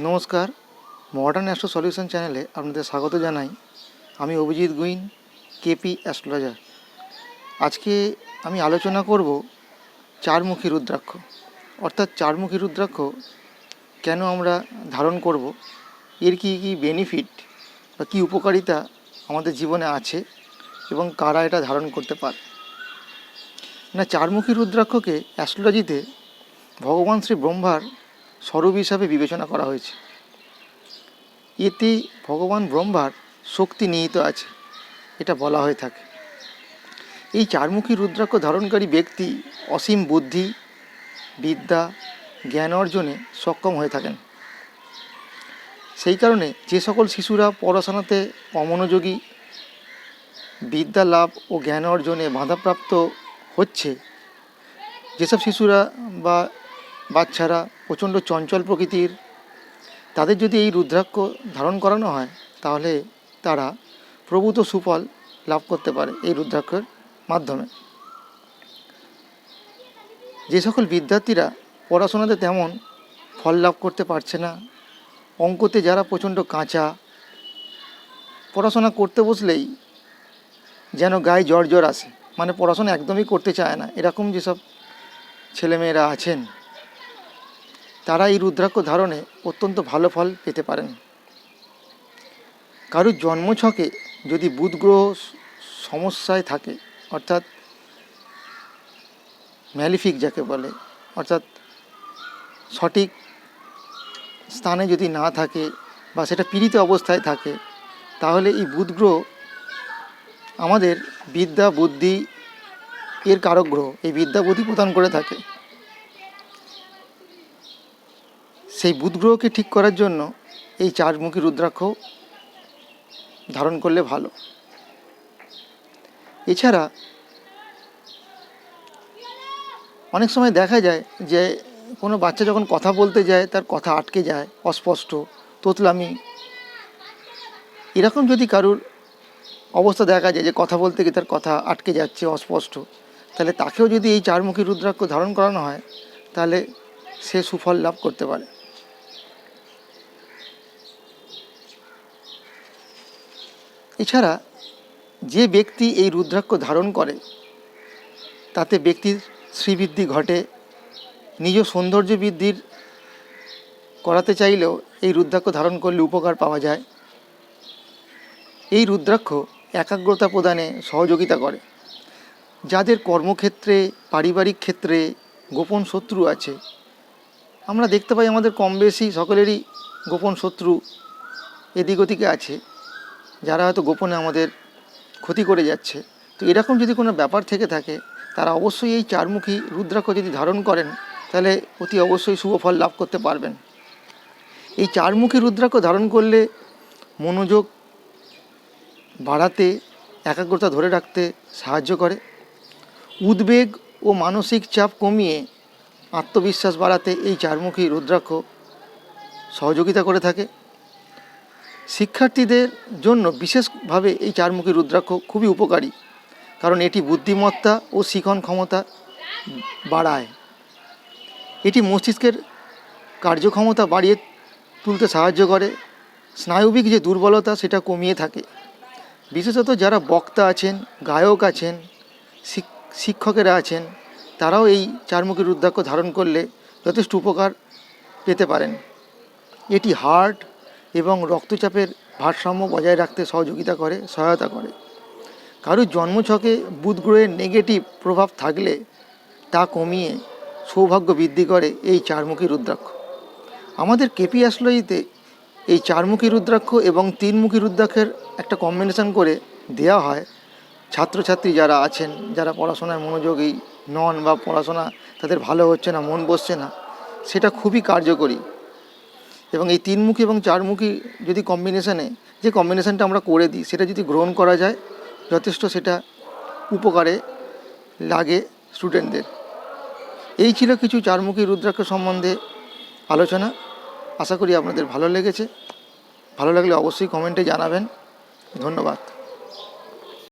নমস্কার। Modern astro solution চ্যানেলে আপনাদের স্বাগত জানাই। আমি অভিজিৎ গুইন কেপি অ্যাস্ট্রোলজার আজকে আমি আলোচনা করব চারমুখী রুদ্রাক্ষ। অর্থাৎ চারমুখী রুদ্রাক্ষ কেন আমরা ধারণ করব? এর কী কী বেনিফিট বা কী উপকারিতা আমাদের জীবনে আছে এবং কারা এটা ধারণ করতে পারে? না, চারমুখী রুদ্রাক্ষকে অ্যাস্ট্রোলজিতে ভগবান শ্রী ব্রহ্মার স্বরূপ হিসাবে বিবেচনা করা হয়েছে। এতে ভগবান ব্রহ্মার শক্তি নিহিত আছে, এটা বলা হয়ে থাকে। এই চারমুখী রুদ্রাক্ষ ধারণকারী ব্যক্তি অসীম বুদ্ধি, বিদ্যা, জ্ঞান অর্জনে সক্ষম হয়ে থাকেন। সেই কারণে যে সকল শিশুরা পড়াশোনাতে অমনোযোগী, বিদ্যা লাভ ও জ্ঞান অর্জনে বাধাপ্রাপ্ত হচ্ছে, যেসব শিশুরা বা বাচ্চারা প্রচণ্ড চঞ্চল প্রকৃতির, তাদের যদি এই রুদ্রাক্ষ ধারণ করানো হয়, তাহলে তারা প্রভূত সুফল লাভ করতে পারে এই রুদ্রাক্ষের মাধ্যমে। যে সকল বিদ্যার্থীরা পড়াশোনাতে তেমন ফল লাভ করতে পারছে না, অঙ্কতে যারা প্রচণ্ড কাঁচা, পড়াশোনা করতে বসলেই যেন গায়ে জ্বর জ্বর আসে মানে পড়াশোনা একদমই করতে চায় না। এরকম যেসব ছেলেমেয়েরা আছেন তারা এই রুদ্রাক্ষ ধারণে অত্যন্ত ভালো ফল পেতে পারেন। কারোর জন্মছকে যদি বুধ গ্রহ সমস্যায় থাকে, অর্থাৎ ম্যালিফিক যাকে বলে, অর্থাৎ সঠিক স্থানে যদি না থাকে বা সেটা পীড়িত অবস্থায় থাকে, তাহলে এই বুধ গ্রহ আমাদের বিদ্যা, বুদ্ধি এর কারক গ্রহ, এই বিদ্যা বুদ্ধি প্রদান করে থাকে। সেই বুধ গ্রহকে ঠিক করার জন্য এই চারমুখী রুদ্রাক্ষ ধারণ করলে ভালো। এছাড়া অনেক সময় দেখা যায় যে কোনো বাচ্চা যখন কথা বলতে যায়, তার কথা আটকে যায়, অস্পষ্ট, তোতলামি। এরকম যদি কারুর অবস্থা দেখা যায় যে কথা বলতে গিয়ে তার কথা আটকে যাচ্ছে, অস্পষ্ট, তাহলে তাকেও যদি এই চারমুখী রুদ্রাক্ষ ধারণ করানো হয়, তাহলে সে সুফল লাভ করতে পারে। এছাড়া যে ব্যক্তি এই রুদ্রাক্ষ ধারণ করে, তাতে ব্যক্তির শ্রীবৃদ্ধি ঘটে। নিজ সৌন্দর্য বৃদ্ধির করাতে চাইলেও এই রুদ্রাক্ষ ধারণ করলে উপকার পাওয়া যায়। এই রুদ্রাক্ষ একাগ্রতা প্রদানে সহযোগিতা করে। যাদের কর্মক্ষেত্রে, পারিবারিক ক্ষেত্রে গোপন শত্রু আছে, আমরা দেখতে পাই আমাদের কম বেশি সকলেরই গোপন শত্রু এদিক ওদিকে আছে। যারা হয়তো গোপনে আমাদের ক্ষতি করে যাচ্ছে, তো এরকম যদি কোনো ব্যাপার থেকে থাকে, তারা অবশ্যই এই চারমুখী রুদ্রাক্ষ যদি ধারণ করেন, তাহলে অতি অবশ্যই শুভ ফল লাভ করতে পারবেন। এই চারমুখী রুদ্রাক্ষ ধারণ করলে মনোযোগ বাড়াতে, একাগ্রতা ধরে রাখতে সাহায্য করে। উদ্বেগ ও মানসিক চাপ কমিয়ে আত্মবিশ্বাস বাড়াতে এই চারমুখী রুদ্রাক্ষ সহযোগিতা করে থাকে। শিক্ষার্থীদের জন্য বিশেষভাবে এই চারমুখী রুদ্রাক্ষ খুবই উপকারী, কারণ এটি বুদ্ধিমত্তা ও শিখন ক্ষমতা বাড়ায়। এটি মস্তিষ্কের কার্যক্ষমতা বাড়িয়ে তুলতে সাহায্য করে। স্নায়বিক যে দুর্বলতা, সেটা কমিয়ে থাকে। বিশেষত যারা বক্তা আছেন, গায়ক আছেন শিক্ষকেরা আছেন, তারাও এই চারমুখী রুদ্রাক্ষ ধারণ করলে যথেষ্ট উপকার পেতে পারেন। এটি হার্ট এবং রক্তচাপের ভারসাম্য বজায় রাখতে সহযোগিতা করে, সহায়তা করে। কারোর জন্মছকে বুধ গ্রহের নেগেটিভ প্রভাব থাকলে তা কমিয়ে সৌভাগ্য বৃদ্ধি করে এই চারমুখী রুদ্রাক্ষ। আমাদের কেপি অ্যাস্ট্রোলজিতে এই চারমুখী রুদ্রাক্ষ এবং তিনমুখী রুদ্রাক্ষের একটা কম্বিনেশন করে দেওয়া হয়। ছাত্রছাত্রী যারা আছেন, যারা পড়াশোনায় মনোযোগী, নন বা পড়াশোনা তাদের ভালো হচ্ছে না, মন বসছে না, সেটা খুবই কার্যকরী। এবং এই তিনমুখী এবং চারমুখী যদি কম্বিনেশানে যে কম্বিনেশানটা আমরা করে দিই, সেটা যদি গ্রহণ করা যায়, যথেষ্ট সেটা উপকারে লাগে স্টুডেন্টদের এই ছিল কিছু চারমুখী রুদ্রাক্ষ সম্বন্ধে আলোচনা। আশা করি আপনাদের ভালো লেগেছে। ভালো লাগলে অবশ্যই কমেন্টে জানাবেন। ধন্যবাদ।